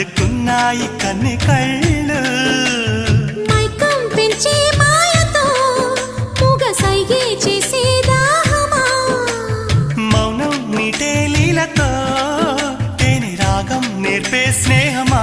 అల్లుకున్నాయి కన్ని కళ్ళు మౌనం నీటే లీలతో రాగం నేర్పే స్నేహమా?